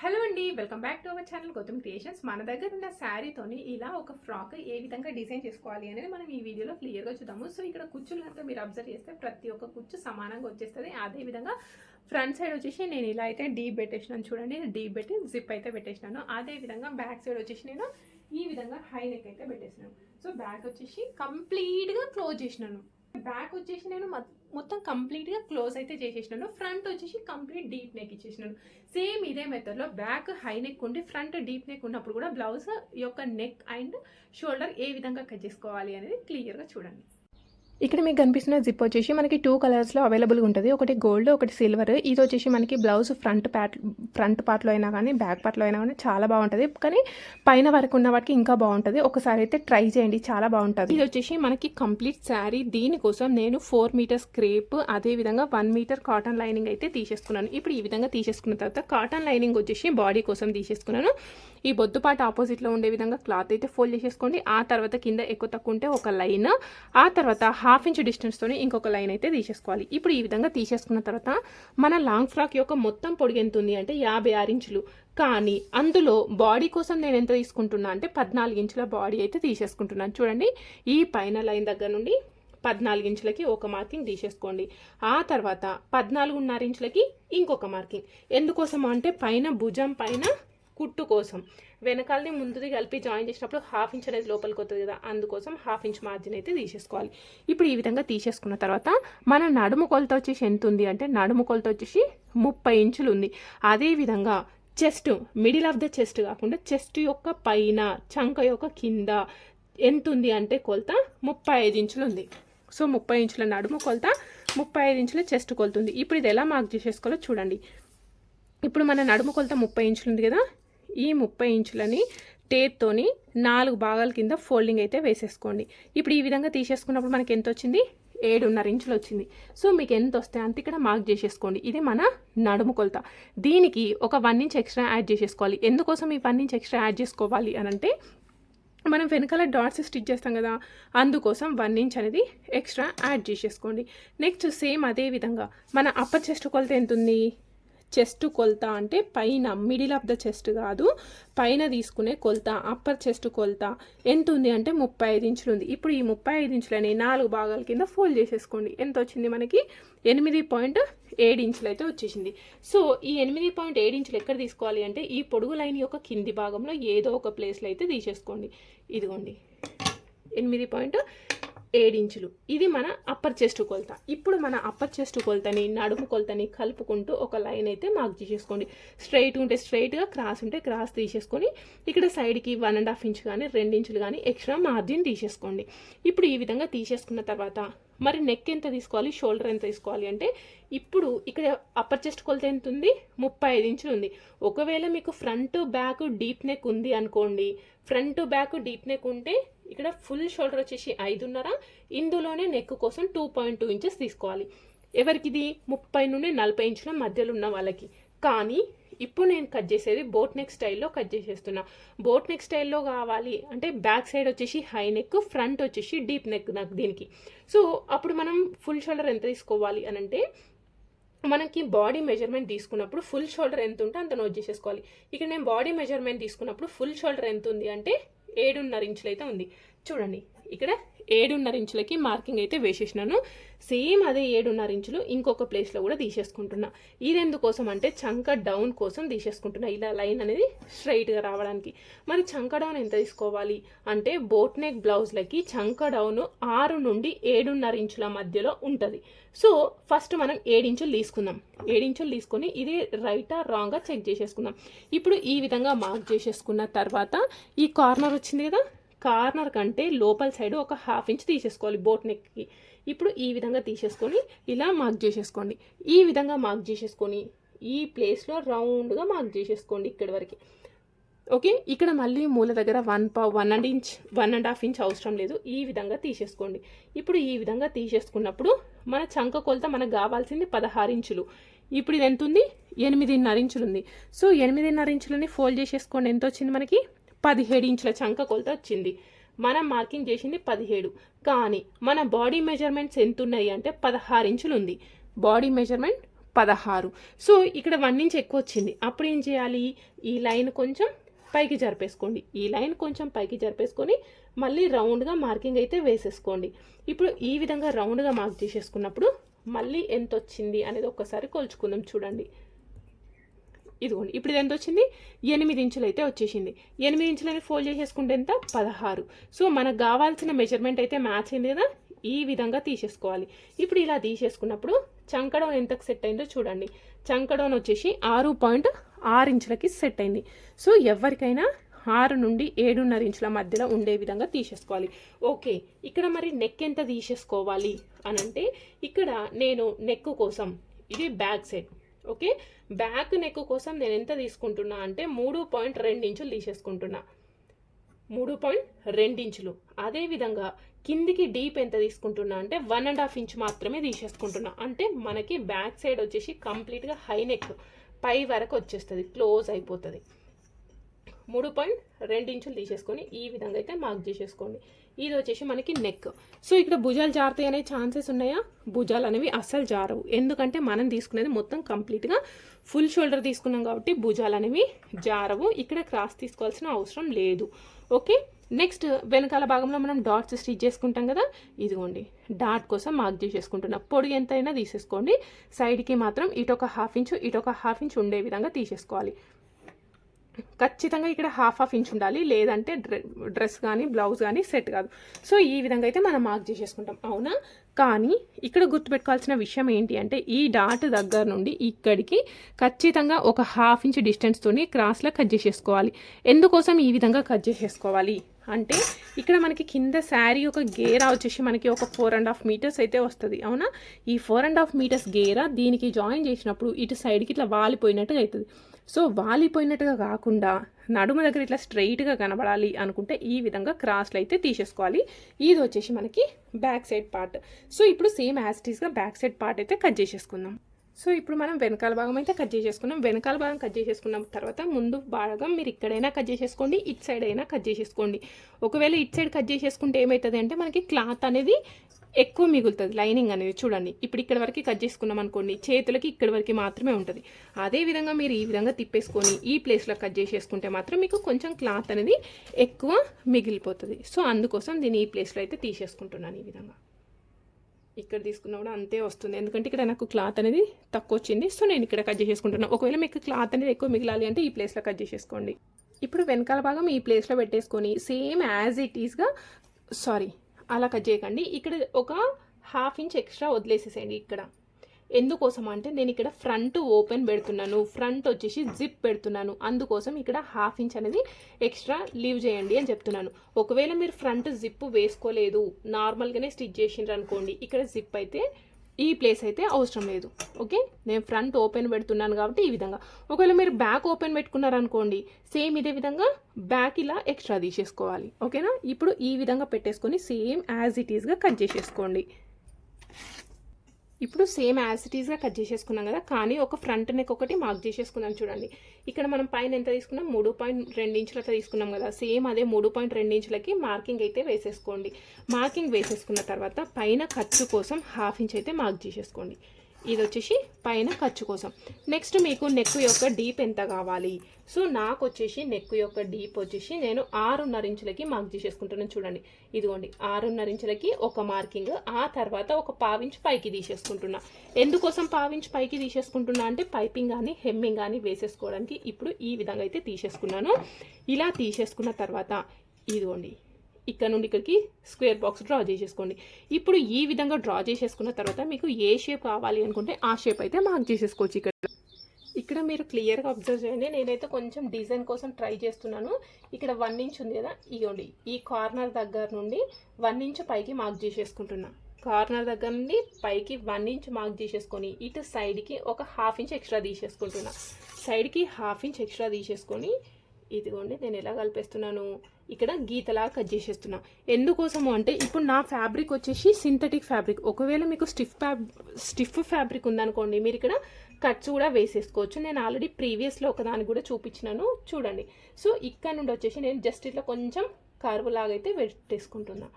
Hello అండి welcome back to our channel Gautam creations. మన దగ్గర ఉన్న శారీతోని ఇలా ఒక ఫ్రాక్ ఏ విధంగా డిజైన్ చేసుకోవాలి అనేది మనం ఈ వీడియోలో క్లియర్గా చూద్దాము. సో ఇక్కడ కుచ్చులు కనుక మీరు అబ్జర్వ్ చేస్తే ప్రతి ఒక్క కుచ్చు సమానంగా వచ్చేస్తుంది. అదే విధంగా ఫ్రంట్ సైడ్ వచ్చేసి నేను ఇలా అయితే డీప్ పెట్టేసినాను చూడండి. డీప్ పెట్టి జిప్ అయితే పెట్టేసినాను. అదే విధంగా బ్యాక్ సైడ్ వచ్చేసి నేను ఈ విధంగా హై నెక్ అయితే పెట్టేసినాను. సో బ్యాక్ వచ్చేసి కంప్లీట్గా క్లోజ్ చేసినాను. బ్యాక్ వచ్చేసి నేను మొత్తం కంప్లీట్గా క్లోజ్ అయితే చేసేసినాను ఫ్రంట్ వచ్చేసి కంప్లీట్ డీప్ నెక్ ఇచ్చేసినాను సేమ్ ఇదే మెథడ్లో బ్యాక్ హై నెక్ ఉండి ఫ్రంట్ డీప్ నెక్ ఉన్నప్పుడు కూడా బ్లౌజ్ యొక్క నెక్ అండ్ షోల్డర్ ఏ విధంగా కట్ చేసుకోవాలి అనేది క్లియర్గా చూడండి. ఇక్కడ మీకు కనిపిస్తున్న జిప్ వచ్చేసి మనకి టూ కలర్స్లో అవైలబుల్గా ఉంటుంది. ఒకటి గోల్డ్ ఒకటి సిల్వర్ ఇది వచ్చేసి మనకి బ్లౌజ్ ఫ్రంట్ ప్యాట్ ఫ్రంట్ పార్ట్లో అయినా కానీ బ్యాక్ పార్ట్లో అయినా కానీ చాలా బాగుంటుంది. కానీ పైన వరకు ఉన్న వాటికి ఇంకా బాగుంటుంది. ఒకసారి అయితే ట్రై చేయండి. చాలా బాగుంటుంది. ఇది వచ్చేసి మనకి కంప్లీట్ శారీ దీనికోసం నేను ఫోర్ మీటర్స్ క్రేప్ అదేవిధంగా వన్ మీటర్ కాటన్ లైనింగ్ అయితే తీసేసుకున్నాను. ఇప్పుడు ఈ విధంగా తీసేసుకున్న తర్వాత కాటన్ లైనింగ్ వచ్చేసి బాడీ కోసం తీసేసుకున్నాను. ఈ బొద్దుపాటు ఆపోజిట్లో ఉండే విధంగా క్లాత్ అయితే ఫోల్డ్ చేసేసుకోండి. ఆ తర్వాత కింద ఎక్కువ తక్కువ ఉంటే ఒక లైన్ ఆ తర్వాత హాఫ్ ఇంచ్ డిస్టెన్స్తోనే ఇంకొక లైన్ అయితే తీసేసుకోవాలి. ఇప్పుడు ఈ విధంగా తీసేసుకున్న తర్వాత మన లాంగ్ ఫ్రాక్ యొక్క మొత్తం పొడిగి ఎంత ఉంది అంటే యాభై ఆరు ఇంచులు. కానీ అందులో బాడీ కోసం నేను ఎంత తీసుకుంటున్నా అంటే పద్నాలుగు ఇంచుల బాడీ అయితే తీసేసుకుంటున్నాను. చూడండి ఈ పైన లైన్ దగ్గర నుండి పద్నాలుగు ఇంచులకి ఒక మార్కింగ్ తీసేసుకోండి. ఆ తర్వాత పద్నాలుగున్నర ఇంచులకి ఇంకొక మార్కింగ్ ఎందుకోసం అంటే పైన భుజం పైన కుట్టు కోసం. వెనకాలని ముందుది కలిపి జాయిన్ చేసినప్పుడు హాఫ్ ఇంచ్ అనేది లోపలికి వస్తుంది కదా అందుకోసం హాఫ్ ఇంచ్ మార్జిన్ అయితే తీసేసుకోవాలి. ఇప్పుడు ఈ విధంగా తీసేసుకున్న తర్వాత మన నడుము కొలత వచ్చేసి ఎంత ఉంది అంటే నడుము కొలత వచ్చేసి ముప్పై ఇంచులు ఉంది. అదేవిధంగా chest middle of the chest కాకుండా చెస్ట్ యొక్క పైన చంక యొక్క కింద ఎంత ఉంది అంటే కొలత ముప్పై ఐదు ఇంచులు ఉంది. సో ముప్పై ఇంచుల నడుము కొలత ముప్పై ఐదు ఇంచుల చెస్ట్ కొలుతుంది ఇప్పుడు ఇది ఎలా మార్క్ చేసేసుకోవాలో చూడండి. ఇప్పుడు మన నడుము కొలత ముప్పై ఇంచులు ఉంది కదా ఈ ముప్పై ఇంచులని టేత్తోని నాలుగు భాగాల కింద ఫోల్డింగ్ అయితే వేసేసుకోండి. ఇప్పుడు ఈ విధంగా తీసేసుకున్నప్పుడు మనకి ఎంత వచ్చింది? ఏడున్నర ఇంచులు వచ్చింది. సో మీకు ఎంత వస్తే అంత ఇక్కడ మార్క్ చేసేసుకోండి. ఇది మన నడుము కొలత. దీనికి ఒక వన్ ఇంచ్ ఎక్స్ట్రా యాడ్ చేసేసుకోవాలి. ఎందుకోసం ఈ వన్ ఇంచ్ ఎక్స్ట్రా యాడ్ చేసుకోవాలి అని అంటే మనం వెనకాల డాట్స్ స్టిచ్ చేస్తాం కదా అందుకోసం వన్ ఇంచ్ అనేది ఎక్స్ట్రా యాడ్ చేసేసుకోండి. నెక్స్ట్ సేమ్ అదే విధంగా మన అప్పర్ చెస్ట్ కొలత ఎంత ఉంది? చెస్ట్ కొలత అంటే పైన మిడిల్ ఆఫ్ ద చెస్ట్ కాదు పైన తీసుకునే కొలత అప్పర్ చెస్ట్ కొలత ఎంత ఉంది అంటే ముప్పై ఐదు ఇంచులు ఉంది. ఇప్పుడు ఈ ముప్పై ఐదు ఇంచులని నాలుగు భాగాల కింద ఫోల్డ్ చేసేసుకోండి. ఎంత వచ్చింది మనకి? ఎనిమిది పాయింట్ ఏడు ఇంచులు అయితే వచ్చేసింది. సో ఈ ఎనిమిది పాయింట్ ఏడు ఇంచులు ఎక్కడ తీసుకోవాలి అంటే ఈ పొడుగు లైన్ యొక్క కింది భాగంలో ఏదో ఒక ప్లేస్లో అయితే తీసేసుకోండి. ఇదిగోండి. ఎనిమిది పాయింట్ ఇంచులు. ఇది మన అప్పర్ చెస్ట్ కొలత. ఇప్పుడు మన అప్పర్ చెస్ట్ కొలతని నడుము కొలతని కలుపుకుంటూ ఒక లైన్ అయితే మార్క్ చేసేసుకోండి. స్ట్రైట్ ఉంటే స్ట్రైట్గా క్రాస్ ఉంటే క్రాస్ తీసేసుకొని ఇక్కడ సైడ్కి వన్ అండ్ హాఫ్ ఇంచ్ కానీ రెండు ఇంచులు కానీ ఎక్స్ట్రా మార్జిన్ తీసేసుకోండి. ఇప్పుడు ఈ విధంగా తీసేసుకున్న తర్వాత మరి నెక్ ఎంత తీసుకోవాలి? షోల్డర్ ఎంత తీసుకోవాలి? అంటే ఇప్పుడు ఇక్కడ అప్పర్ చెస్ట్ కొలత ఎంత ఉంది? ముప్పై ఐదు ఇంచులు ఉంది. ఒకవేళ మీకు ఫ్రంట్ బ్యాక్ డీప్ నెక్ ఉంది అనుకోండి ఫ్రంట్ బ్యాక్ డీప్ నెక్ ఉంటే ఇక్కడ ఫుల్ షోల్డర్ వచ్చేసి ఐదున్నర ఇందులోనే నెక్ కోసం టూ పాయింట్ టూ ఇంచెస్ తీసుకోవాలి. ఎవరికిది? ముప్పై నుండి నలభై ఇంచుల మధ్యలో ఉన్న వాళ్ళకి. కానీ ఇప్పుడు నేను కట్ చేసేది బోట్ నెక్ స్టైల్లో కట్ చేసేస్తున్నా. బోట్ నెక్ స్టైల్లో కావాలి అంటే బ్యాక్ సైడ్ వచ్చేసి హై నెక్ ఫ్రంట్ వచ్చేసి డీప్ నెక్ నాకు దీనికి. సో అప్పుడు మనం ఫుల్ షోల్డర్ ఎంత తీసుకోవాలి అని అంటే మనకి బాడీ మెజర్మెంట్ తీసుకున్నప్పుడు ఫుల్ షోల్డర్ ఎంత ఉంటే అంత నోట్ చేసేసుకోవాలి. ఇక్కడ నేను బాడీ మెజర్మెంట్ తీసుకున్నప్పుడు ఫుల్ షోల్డర్ ఎంత ఉంది అంటే ఏడున్నర ఇంచులు అయితే ఉంది. చూడండి ఇక్కడ ఏడున్నర ఇంచులకి మార్కింగ్ అయితే వేసేసినాను. సేమ్ అదే ఏడున్నర ఇంచులు ఇంకొక ప్లేస్లో కూడా తీసేసుకుంటున్నా. ఇది ఎందుకోసం అంటే చంక డౌన్ కోసం తీసేసుకుంటున్నా. ఇలా లైన్ అనేది స్ట్రైట్గా రావడానికి. మరి చంక డౌన్ ఎంత తీసుకోవాలి? అంటే బోట్ నెక్ బ్లౌజ్లకి చంక డౌన్ ఆరు నుండి ఏడున్నర ఇంచుల మధ్యలో ఉంటుంది. సో ఫస్ట్ మనం ఏడించులు తీసుకుందాం. ఏడించులు తీసుకొని ఇది రైటా రాంగా చెక్ చేసేసుకుందాం. ఇప్పుడు ఈ విధంగా మార్క్ చేసేసుకున్న తర్వాత ఈ కార్నర్ వచ్చింది కదా? కార్నర్ కంటే లోపల సైడ్ ఒక హాఫ్ ఇంచ్ తీసేసుకోవాలి బోట్ నెక్కి. ఇప్పుడు ఈ విధంగా తీసేసుకొని ఇలా మార్క్ చేసేసుకోండి. ఈ విధంగా మార్క్ చేసేసుకొని ఈ ప్లేస్లో రౌండ్గా మార్క్ చేసేసుకోండి ఇక్కడి వరకు. ఓకే? ఇక్కడ మళ్ళీ మూల దగ్గర వన్ పా one and inch one and half inch అవసరం లేదు. ఈ విధంగా తీసేసుకోండి. ఇప్పుడు ఈ విధంగా తీసేసుకున్నప్పుడు మన చంక కొలత మనకు కావాల్సింది పదహారు ఇంచులు. ఇప్పుడు ఇది ఎంత ఉంది? ఎనిమిదిన్నర ఇంచులు ఉంది. సో ఎనిమిదిన్నర ఇంచులని ఫోల్డ్ చేసేసుకోండి. ఎంత వచ్చింది మనకి? పదిహేడు ఇంచుల చంక కొలత వచ్చింది. మనం మార్కింగ్ చేసింది పదిహేడు. కానీ మన బాడీ మెజర్మెంట్స్ ఎంత ఉన్నాయి అంటే పదహారు ఇంచులు ఉంది. బాడీ మెజర్మెంట్ పదహారు. సో ఇక్కడ వన్ ఇంచ్ ఎక్కువ వచ్చింది. అప్పుడు ఏం చేయాలి? ఈ లైన్ కొంచెం పైకి జరిపేసుకోండి. ఈ లైన్ కొంచెం పైకి జరిపేసుకొని మళ్ళీ రౌండ్గా మార్కింగ్ అయితే వేసేసుకోండి. ఇప్పుడు ఈ విధంగా రౌండ్గా మార్క్ చేసేసుకున్నప్పుడు మళ్ళీ ఎంత వచ్చింది అనేది ఒక్కసారి కొలుచుకుందాం చూడండి. ఇదిగోండి ఇప్పుడు ఇది ఎంత వచ్చింది ఎనిమిది ఇంచులు అయితే వచ్చేసింది. ఎనిమిది ఇంచులని ఫోల్డ్ చేసేసుకుంటే ఎంత? పదహారు. సో మనకు కావాల్సిన మెజర్మెంట్ అయితే మ్యాచ్ అయింది కదా? ఈ విధంగా తీసేసుకోవాలి. ఇప్పుడు ఇలా తీసేసుకున్నప్పుడు చంకడోన్ ఎంతకు సెట్ అయిందో చూడండి. చంకడోన్ వచ్చేసి ఆరు పాయింట్ ఆరు ఇంచులకి సెట్ అయింది. సో ఎవరికైనా ఆరు నుండి ఏడున్నర ఇంచుల మధ్యలో ఉండే విధంగా తీసేసుకోవాలి. ఓకే ఇక్కడ మరి నెక్ ఎంత తీసేసుకోవాలి? అని అంటే ఇక్కడ నేను నెక్ కోసం ఇది back side okay back neck కోసం నేను ఎంత తీసుకుంటున్నా అంటే మూడు పాయింట్ రెండు ఇంచులు తీసేసుకుంటున్నా. మూడు పాయింట్ రెండించులు అదేవిధంగా కిందికి డీప్ ఎంత తీసుకుంటున్నా అంటే వన్ అండ్ హాఫ్ ఇంచ్ మాత్రమే తీసేసుకుంటున్నా. అంటే మనకి బ్యాక్ సైడ్ వచ్చేసి కంప్లీట్గా హై నెక్ పై వరకు వచ్చేస్తుంది. క్లోజ్ అయిపోతుంది. మూడు పాయింట్ రెండు ఇంచులు తీసేసుకొని ఈ విధంగా అయితే మార్క్ చేసేసుకోండి. ఇది వచ్చేసి మనకి నెక్ సో ఇక్కడ భుజాలు జారుతాయి అనే ఛాన్సెస్ ఉన్నాయా? భుజాలు అనేవి అస్సలు జారవు. ఎందుకంటే మనం తీసుకునేది మొత్తం కంప్లీట్గా ఫుల్ షోల్డర్ తీసుకున్నాం కాబట్టి భుజాలు అనేవి జారవు. ఇక్కడ క్రాస్ తీసుకోవాల్సిన అవసరం లేదు. ఓకే నెక్స్ట్ వెనకాల భాగంలో మనం డాట్స్ స్టిచ్ చేసుకుంటాం కదా? ఇదిగోండి. డాట్ కోసం మార్క్ చేసేసుకుంటున్నా పొడి ఎంతైనా తీసేసుకోండి. సైడ్కి మాత్రం ఇటొక హాఫ్ ఇంచు ఇటొక హాఫ్ ఇంచ్ ఉండే విధంగా తీసేసుకోవాలి. ఖచ్చితంగా ఇక్కడ హాఫ్ హాఫ్ ఇంచ్ ఉండాలి. లేదంటే డ్రె డ్రెస్ కానీ బ్లౌజ్ కానీ సెట్ కాదు. సో ఈ విధంగా అయితే మనం మార్క్ చేసేసుకుంటాం. అవునా? కానీ ఇక్కడ గుర్తుపెట్టుకోవాల్సిన విషయం ఏంటి అంటే ఈ డాట్ దగ్గర నుండి ఇక్కడికి ఖచ్చితంగా ఒక హాఫ్ ఇంచ్ డిస్టెన్స్తోని క్రాస్లో కట్ చేసేసుకోవాలి. ఎందుకోసం ఈ విధంగా కట్ చేసేసుకోవాలి? అంటే ఇక్కడ మనకి కింద శారీ ఒక గేరా వచ్చేసి మనకి ఒక ఫోర్ అండ్ హాఫ్ మీటర్స్ అయితే వస్తుంది. అవునా? ఈ ఫోర్ అండ్ హాఫ్ మీటర్స్ గేరా దీనికి జాయిన్ చేసినప్పుడు ఇటు సైడ్కి ఇట్లా వాలిపోయినట్టుగా అవుతుంది సో వాలిపోయినట్టుగా కాకుండా నడుము దగ్గర ఇట్లా స్ట్రైట్గా కనబడాలి అనుకుంటే ఈ విధంగా క్రాస్లు అయితే తీసేసుకోవాలి. ఇది వచ్చేసి మనకి బ్యాక్ సైడ్ పార్ట్. సో ఇప్పుడు సేమ్ యాస్టీస్గా బ్యాక్ సైడ్ పార్ట్ అయితే కట్ చేసేసుకుందాం. సో ఇప్పుడు మనం వెనకాల భాగం అయితే కట్ చేసేసుకున్నాం. వెనకాల భాగం కట్ చేసేసుకున్న తర్వాత ముందు భాగం మీరు ఇక్కడైనా కట్ చేసేసుకోండి ఇట్ సైడ్ అయినా కట్ చేసేసుకోండి. ఒకవేళ ఇట్ సైడ్ కట్ చేసేసుకుంటే ఏమవుతుంది అంటే మనకి క్లాత్ అనేది ఎక్కువ మిగులుతుంది లైనింగ్ అనేది చూడండి. ఇప్పుడు ఇక్కడ వరకు కట్ చేసుకున్నాం అనుకోండి చేతులకి ఇక్కడ వరకు మాత్రమే ఉంటుంది. అదే విధంగా మీరు ఈ విధంగా తిప్పేసుకొని ఈ ప్లేస్లో కట్ చేసేసుకుంటే మాత్రం మీకు కొంచెం క్లాత్ అనేది ఎక్కువ మిగిలిపోతుంది. సో అందుకోసం దీన్ని ఈ ప్లేస్లో అయితే తీసేసుకుంటున్నాను ఈ విధంగా. ఇక్కడ తీసుకున్నా కూడా అంతే వస్తుంది. ఎందుకంటే ఇక్కడ నాకు క్లాత్ అనేది తక్కువ వచ్చింది సో నేను ఇక్కడ కట్ చేసేసుకుంటున్నాను ఒకవేళ మీకు క్లాత్ అనేది ఎక్కువ మిగిలాలి అంటే ఈ ప్లేస్లో కట్ చేసేసుకోండి. ఇప్పుడు వెనకాల భాగం ఈ ప్లేస్లో పెట్టేసుకొని సేమ్ యాజ్ ఇట్ ఈస్గా సారీ అలా కట్ చేయకండి. ఇక్కడ ఒక హాఫ్ ఇంచ్ ఎక్స్ట్రా వదిలేసేసేయండి ఇక్కడ. ఎందుకోసం అంటే నేను ఇక్కడ ఫ్రంట్ ఓపెన్ పెడుతున్నాను. ఫ్రంట్ వచ్చేసి జిప్ పెడుతున్నాను. అందుకోసం ఇక్కడ హాఫ్ ఇంచ్ అనేది ఎక్స్ట్రా లీవ్ చేయండి అని చెప్తున్నాను. ఒకవేళ మీరు ఫ్రంట్ జిప్ వేసుకోలేదు నార్మల్గానే స్టిచ్ చేసిండ్రు అనుకోండి ఇక్కడ జిప్ అయితే ఈ ప్లేస్ అయితే అవసరం లేదు. ఓకే నేను ఫ్రంట్ ఓపెన్ పెడుతున్నాను కాబట్టి ఈ విధంగా. ఒకవేళ మీరు బ్యాక్ ఓపెన్ పెట్టుకున్నారనుకోండి సేమ్ ఇదే విధంగా బ్యాక్ ఇలా ఎక్స్ట్రా తీసేసుకోవాలి. ఓకేనా ఇప్పుడు ఈ విధంగా పెట్టేసుకొని సేమ్ యాజ్ ఇట్ ఈస్గా కట్ చేసేసుకోండి. ఇప్పుడు సేమ్ యాజ్ ఇట్ ఈస్గా కట్ చేసేసుకున్నాం కదా కానీ ఒక ఫ్రంట్ నెక్ ఒకటి మార్క్ చేసేసుకున్నాం చూడండి. ఇక్కడ మనం పైన ఎంత తీసుకున్నాం? మూడు పాయింట్ రెండు ఇంచులు అట్లా తీసుకున్నాం కదా. సేమ్ అదే మూడు పాయింట్ రెండు ఇంచులకి మార్కింగ్ అయితే వేసేసుకోండి. మార్కింగ్ వేసేసుకున్న తర్వాత పైన ఖర్చు కోసం హాఫ్ ఇంచ్ అయితే మార్క్ చేసేసుకోండి. ఇది వచ్చేసి పైన ఖర్చు కోసం. నెక్స్ట్ మీకు నెక్ యొక్క డీప్ ఎంత కావాలి? సో నాకు వచ్చేసి నెక్ యొక్క డీప్ వచ్చేసి నేను ఆరున్నర ఇంచులకి మార్క్ చేసేసుకుంటున్నాను చూడండి. ఇదిగోండి ఆరున్నర ఇంచులకి ఒక మార్కింగ్ ఆ తర్వాత ఒక పావించ్ పైకి తీసేసుకుంటున్నా. ఎందుకోసం పావించ్ పైకి తీసేసుకుంటున్నా అంటే పైపింగ్ కానీ హెమ్మింగ్ కానీ వేసేసుకోవడానికి ఇప్పుడు ఈ విధంగా అయితే తీసేసుకున్నాను. ఇలా తీసేసుకున్న తర్వాత ఇదిగోండి ఇక్కడ నుండి ఇక్కడికి స్క్వేర్ బాక్స్ డ్రా చేసేసుకోండి. ఇప్పుడు ఈ విధంగా డ్రా చేసేసుకున్న తర్వాత మీకు ఏ షేప్ కావాలి అనుకుంటే ఆ షేప్ అయితే మార్క్ చేసేసుకోవచ్చు ఇక్కడ. ఇక్కడ మీరు క్లియర్గా అబ్జర్వ్ చేయండి. నేనైతే కొంచెం డిజైన్ కోసం ట్రై చేస్తున్నాను. ఇక్కడ వన్ ఇంచ్ ఉంది కదా ఇగోండి. ఈ కార్నర్ దగ్గర నుండి వన్ ఇంచ్ పైకి మార్క్ చేసేసుకుంటున్నా. కార్నర్ దగ్గర నుండి పైకి వన్ ఇంచ్ మార్క్ చేసేసుకొని ఇటు సైడ్కి ఒక హాఫ్ ఇంచ్ ఎక్స్ట్రా తీసేసుకుంటున్నా. సైడ్కి హాఫ్ ఇంచ్ ఎక్స్ట్రా తీసేసుకొని ఇదిగోండి నేను ఎలా కలిపేస్తున్నాను? ఇక్కడ గీతలా కట్ చేసేస్తున్నా. ఎందుకోసము అంటే ఇప్పుడు నా ఫ్యాబ్రిక్ వచ్చేసి సింథటిక్ ఫ్యాబ్రిక్. ఒకవేళ మీకు స్టిఫ్ ఫ్యాబ్ స్టిఫ్ ఫ్యాబ్రిక్ ఉందనుకోండి మీరు ఇక్కడ కట్స్ కూడా వేసేసుకోవచ్చు. నేను ఆల్రెడీ ప్రీవియస్లో ఒకదానికి కూడా చూపించినాను. చూడండి. సో ఇక్కడ నుండి వచ్చేసి నేను జస్ట్ ఇట్లా కొంచెం కర్వ్ లాగైతే పెట్టేసుకుంటున్నా.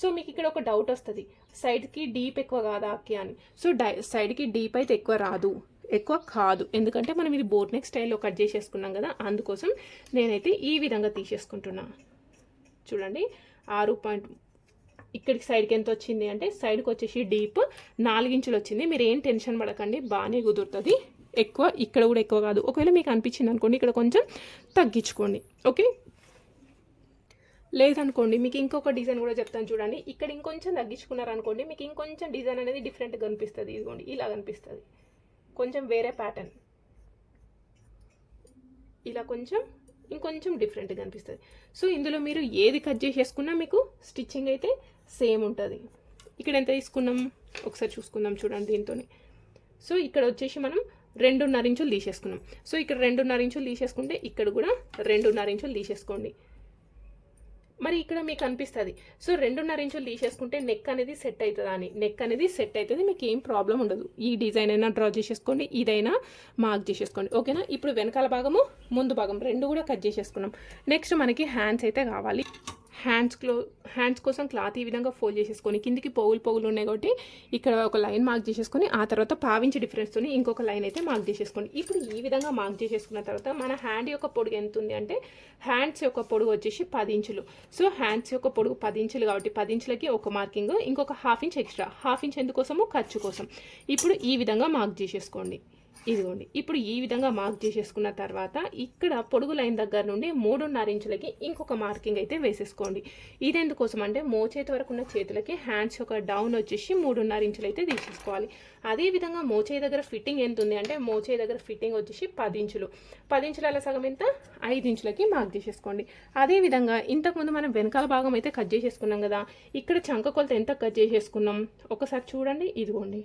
సో మీకు ఇక్కడ ఒక డౌట్ వస్తుంది. సైడ్కి డీప్ ఎక్కువ కాదా అక్కి అని. సో డై సైడ్కి డీప్ అయితే ఎక్కువ రాదు. ఎక్కువ కాదు. ఎందుకంటే మనం ఇది బోట్ నెక్ స్టైల్లో కట్ చేసేసుకున్నాం కదా అందుకోసం నేనైతే ఈ విధంగా తీసేసుకుంటున్నాను చూడండి ఆరు పాయింట్ ఇక్కడికి సైడ్కి ఎంత వచ్చింది అంటే సైడ్కి వచ్చేసి డీప్ నాలుగించులు వచ్చింది. మీరు ఏం టెన్షన్ పడకండి బాగానే కుదురుతుంది. ఎక్కువ ఇక్కడ కూడా ఎక్కువ కాదు. ఒకవేళ మీకు అనిపించింది అనుకోండి ఇక్కడ కొంచెం తగ్గించుకోండి. ఓకే లేదనుకోండి మీకు ఇంకొక డిజైన్ కూడా చెప్తాను చూడండి. ఇక్కడ ఇంకొంచెం తగ్గించుకున్నారనుకోండి మీకు ఇంకొంచెం డిజైన్ అనేది డిఫరెంట్గా కనిపిస్తుంది. ఇదిగోండి ఇలా కనిపిస్తుంది. కొంచెం వేరే ప్యాటర్న్ ఇలా కొంచెం ఇంకొంచెం డిఫరెంట్గా అనిపిస్తుంది. సో ఇందులో మీరు ఏది కట్ చేసేసుకున్నా మీకు స్టిచ్చింగ్ అయితే సేమ్ ఉంటుంది. ఇక్కడ ఎంత తీసుకున్నాం? ఒకసారి చూసుకుందాం చూడండి దీంతో సో ఇక్కడ వచ్చేసి మనం రెండున్నర ఇంచులు తీసేసుకున్నాం. సో ఇక్కడ రెండున్నర ఇంచులు తీసేసుకుంటే ఇక్కడ కూడా రెండున్నర ఇంచులు తీసేసుకోండి. మరి ఇక్కడ మీకు అనిపిస్తుంది. సో రెండున్నర ఇంచులు తీసేసుకుంటే నెక్ అనేది సెట్ అవుతుందా అని. నెక్ అనేది సెట్ అవుతుంది మీకు ఏం ప్రాబ్లం ఉండదు. ఈ డిజైన్ అయినా డ్రా చేసేసుకోండి ఇదైనా మార్క్ చేసేసుకోండి. ఓకేనా ఇప్పుడు వెనకాల భాగము ముందు భాగం రెండు కూడా కట్ చేసేసుకున్నాం. నెక్స్ట్ మనకి హ్యాండ్స్ అయితే కావాలి. హ్యాండ్స్ క్లో హ్యాండ్స్ కోసం క్లాత్ ఈ విధంగా ఫోల్డ్ చేసేసుకొని కిందికి పోగులు పోగులు ఉన్నాయి కాబట్టి ఇక్కడ ఒక లైన్ మార్క్ చేసేసుకొని ఆ తర్వాత పావించి డిఫరెన్స్తో ఇంకొక లైన్ అయితే మార్క్ చేసేసుకోండి. ఇప్పుడు ఈ విధంగా మార్క్ చేసేసుకున్న తర్వాత మన హ్యాండ్ యొక్క పొడుగు ఎంత ఉంది అంటే హ్యాండ్స్ యొక్క పొడుగు వచ్చేసి పది ఇంచులు. సో హ్యాండ్స్ యొక్క పొడుగు పది ఇంచులు కాబట్టి పది ఇంచులకి ఒక మార్కింగ్ ఇంకొక half inch extra. Half inch ఎందుకోసము? ఖర్చు కోసం. ఇప్పుడు ఈ విధంగా మార్క్ చేసేసుకోండి. ఇదిగోండి. ఇప్పుడు ఈ విధంగా మార్క్ చేసేసుకున్న తర్వాత ఇక్కడ పొడుగు లైన్ దగ్గర నుండి మూడున్నర ఇంచులకి ఇంకొక మార్కింగ్ అయితే వేసేసుకోండి. ఇది ఎందుకోసం అంటే మోచేతి వరకు ఉన్న చేతులకి హ్యాండ్స్ యొక్క డౌన్ వచ్చేసి మూడున్నర ఇంచులు అయితే తీసేసుకోవాలి. అదే విధంగా మోచేయి దగ్గర ఫిట్టింగ్ ఎంత ఉంది అంటే మోచేయి దగ్గర ఫిట్టింగ్ వచ్చేసి పది ఇంచులు. పది ఇంచుల సగం ఎంత? ఐదు ఇంచులకి మార్క్ చేసేసుకోండి. అదే విధంగా ఇంతకుముందు మనం వెనకాల భాగం అయితే కట్ చేసేసుకున్నాం కదా. ఇక్కడ చంక కొలత ఎంత కట్ చేసేసుకున్నాం? ఒకసారి చూడండి. ఇదిగోండి.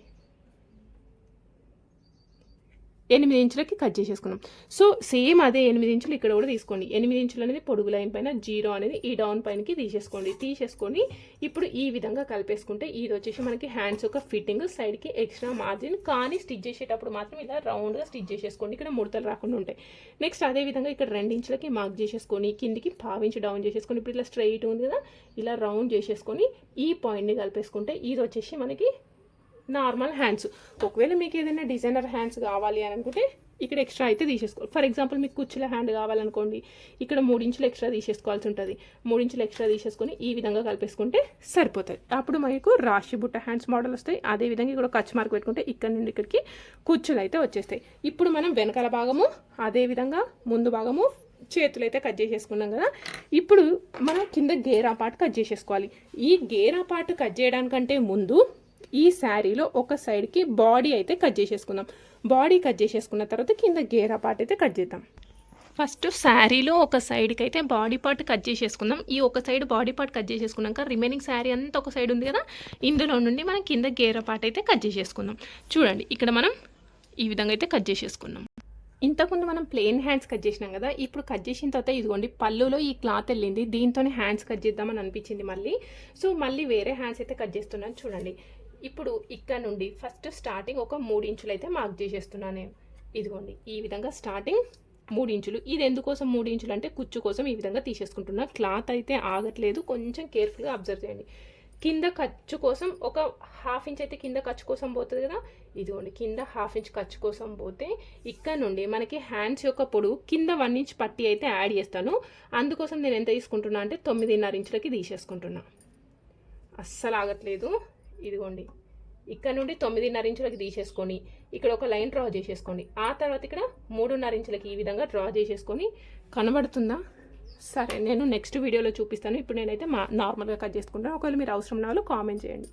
ఎనిమిది ఇంచులకి కట్ చేసేసుకున్నాం సో సేమ్ అదే ఎనిమిది ఇంచులు ఇక్కడ కూడా తీసుకోండి. ఎనిమిది ఇంచులు అనేది పొడుగు లైన్ పైన జీరో అనేది ఈ డౌన్ పైనకి తీసేసుకోండి. తీసేసుకొని ఇప్పుడు ఈ విధంగా కలిపేసుకుంటే ఇది వచ్చేసి మనకి హ్యాండ్స్ యొక్క ఫిట్టింగ్ సైడ్కి ఎక్స్ట్రా మార్జిన్ కానీ స్టిచ్ చేసేటప్పుడు మాత్రం ఇలా రౌండ్గా స్టిచ్ చేసేసుకోండి. ఇక్కడ ముడతలు రాకుండా ఉంటాయి. నెక్స్ట్ అదే విధంగా ఇక్కడ రెండు ఇంచులకి మార్క్ చేసేసుకొని కిందికి పావించి డౌన్ చేసేసుకొని ఇప్పుడు ఇలా స్ట్రైట్ ఉంది కదా ఇలా రౌండ్ చేసేసుకొని ఈ పాయింట్ని కలిపేసుకుంటే ఇది వచ్చేసి మనకి నార్మల్ హ్యాండ్స్. ఒకవేళ మీకు ఏదైనా డిజైనర్ హ్యాండ్స్ కావాలి అని అనుకుంటే ఇక్కడ ఎక్స్ట్రా అయితే తీసేసుకోవాలి. ఫర్ ఎగ్జాంపుల్ మీకు కుచ్చుల హ్యాండ్ కావాలనుకోండి ఇక్కడ మూడించులు ఎక్స్ట్రా తీసేసుకోవాల్సి ఉంటుంది. మూడు ఇంచులు ఎక్స్ట్రా తీసేసుకొని ఈ విధంగా కలిపేసుకుంటే సరిపోతుంది. అప్పుడు మీకు రాశి బుట్ట హ్యాండ్స్ మోడల్ వస్తాయి. అదే విధంగా ఇక్కడ కచ్ మార్క్ పెట్టుకుంటే ఇక్కడ నుండి ఇక్కడికి కుచ్చులు అయితే వచ్చేస్తాయి. ఇప్పుడు మనం వెనకాల భాగము అదే విధంగా ముందు భాగము చేతులు అయితే కట్ చేసేసుకున్నాం కదా. ఇప్పుడు మనం కింద గేరా పార్ట్ కట్ చేసేసుకోవాలి. ఈ గేరా పార్ట్ కట్ చేయడానికంటే ముందు ఈ శారీలో ఒక సైడ్కి బాడీ అయితే కట్ చేసేసుకుందాం. బాడీ కట్ చేసేసుకున్న తర్వాత కింద గేరా పార్ట్ అయితే కట్ చేద్దాం. ఫస్ట్ శారీలో ఒక సైడ్కి అయితే బాడీ పార్ట్ కట్ చేసేసుకుందాం. ఈ ఒక సైడ్ బాడీ పార్ట్ కట్ చేసేసుకున్నాక రిమైనింగ్ శారీ అంతా ఒక సైడ్ ఉంది కదా ఇందులో నుండి మనం కింద గేరా పార్ట్ అయితే కట్ చేసేసుకుందాం. చూడండి ఇక్కడ మనం ఈ విధంగా అయితే కట్ చేసేసుకున్నాం. ఇంతకుముందు మనం ప్లెయిన్ హ్యాండ్స్ కట్ చేసినాం కదా ఇప్పుడు కట్ చేసిన తర్వాత ఇదిగోండి పళ్ళులో ఈ క్లాత్ వెళ్ళింది. దీంతోనే హ్యాండ్స్ కట్ చేద్దామని అనిపించింది మళ్ళీ. సో మళ్ళీ వేరే హ్యాండ్స్ అయితే కట్ చేస్తున్నాను చూడండి. ఇప్పుడు ఇక్కడ నుండి ఫస్ట్ స్టార్టింగ్ ఒక మూడు ఇంచులు అయితే మార్క్ చేసేస్తున్నాను నేను. ఇదిగోండి ఈ విధంగా స్టార్టింగ్ మూడు ఇంచులు. ఇది ఎందుకోసం మూడు ఇంచులు అంటే కుచ్చు కోసం ఈ విధంగా తీసేసుకుంటున్నా. క్లాత్ అయితే ఆగట్లేదు. కొంచెం కేర్ఫుల్గా అబ్జర్వ్ చేయండి. కింద ఖర్చు కోసం ఒక హాఫ్ ఇంచ్ అయితే కింద ఖర్చు కోసం పోతుంది కదా? ఇదిగోండి కింద హాఫ్ ఇంచ్ ఖర్చు కోసం పోతే ఇక్కడ నుండి మనకి హ్యాండ్స్ యొక్క పొడవు కింద వన్ ఇంచ్ పట్టి అయితే యాడ్ చేస్తాను. అందుకోసం నేను ఎంత తీసుకుంటున్నా అంటే తొమ్మిదిన్నర ఇంచులకి తీసేసుకుంటున్నా. అస్సలు ఆగట్లేదు. ఇదిగోండి. ఇక్కడ నుండి తొమ్మిదిన్నర ఇంచులకి తీసేసుకొని ఇక్కడ ఒక లైన్ డ్రా చేసేసుకోండి. ఆ తర్వాత ఇక్కడ మూడున్నర ఇంచులకి ఈ విధంగా డ్రా చేసేసుకొని కనబడుతుందా? సరే నేను నెక్స్ట్ వీడియోలో చూపిస్తాను. ఇప్పుడు నేనైతే మా నార్మల్గా కట్ చేసుకుంటాను. ఒకవేళ మీరు అవసరం ఉన్న వాళ్ళు కామెంట్ చేయండి.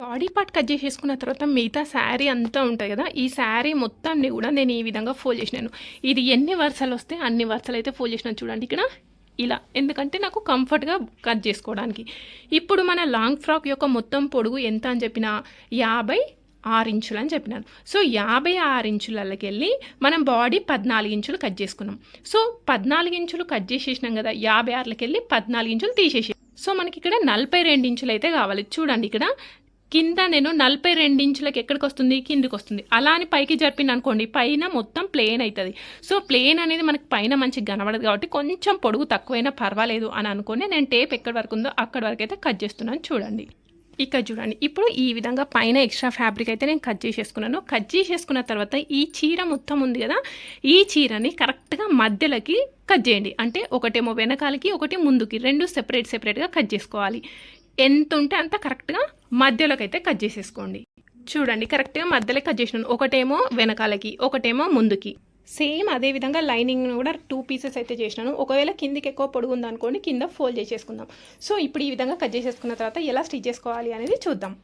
బాడీ పార్ట్ కట్ చేసేసుకున్న తర్వాత మిగతా శారీ అంతా ఉంటుంది కదా ఈ శారీ మొత్తాన్ని కూడా నేను ఈ విధంగా ఫోల్డ్ చేసినాను. ఇది ఎన్ని వరుసలు వస్తే అన్ని వరుసలు అయితే ఫోల్డ్ చేసినాను చూడండి. ఇక్కడ ఇలా. ఎందుకంటే నాకు కంఫర్ట్గా కట్ చేసుకోవడానికి. ఇప్పుడు మన లాంగ్ ఫ్రాక్ యొక్క మొత్తం పొడుగు ఎంత అని చెప్పిన యాభై ఆరు ఇంచులు అని చెప్పినాను సో యాభై ఆరు ఇంచులకి వెళ్ళి మనం బాడీ పద్నాలుగు ఇంచులు కట్ చేసుకున్నాం. సో పద్నాలుగు ఇంచులు కట్ చేసేసినాం కదా యాభై ఆరులకి వెళ్ళి పద్నాలుగు ఇంచులు తీసేసి. సో మనకి ఇక్కడ నలభై రెండు ఇంచులు అయితే కావాలి. చూడండి ఇక్కడ కింద నేను నలభై రెండు ఎక్కడికి వస్తుంది కిందికి వస్తుంది అలా అని పైకి జరిపింది అనుకోండి పైన మొత్తం ప్లేన్ అవుతుంది సో ప్లేన్ అనేది మనకి పైన మంచిగా కనబడదు కాబట్టి కొంచెం పొడుగు తక్కువైనా పర్వాలేదు అని అనుకుని నేను టేప్ ఎక్కడి వరకు ఉందో అక్కడి వరకు అయితే కట్ చేస్తున్నాను చూడండి. ఇక్కడ చూడండి. ఇప్పుడు ఈ విధంగా పైన ఎక్స్ట్రా ఫ్యాబ్రిక్ అయితే నేను కట్ చేసేసుకున్నాను. కట్ చేసేసుకున్న తర్వాత ఈ చీర మొత్తం ఉంది కదా ఈ చీరని కరెక్ట్గా మధ్యలోకి కట్ చేయండి. అంటే ఒకటేమో వెనకాలకి ఒకటి ముందుకి రెండు సెపరేట్ సెపరేట్గా కట్ చేసుకోవాలి. ఎంత ఉంటే అంత కరెక్ట్గా మధ్యలోకి అయితే కట్ చేసేసుకోండి. చూడండి కరెక్ట్గా మధ్యలో కట్ చేసినాను. ఒకటేమో వెనకాలకి ఒకటేమో ముందుకి. సేమ్ అదే విధంగా లైనింగ్ కూడా టూ పీసెస్ అయితే చేసినాను. ఒకవేళ కిందికి ఎక్కువ పొడుగు ఉందనుకోండి కింద ఫోల్డ్ చేసేసుకుందాం. సో ఇప్పుడు ఈ విధంగా కట్ చేసేసుకున్న తర్వాత ఎలా స్టిచ్ చేసుకోవాలి అనేది చూద్దాం.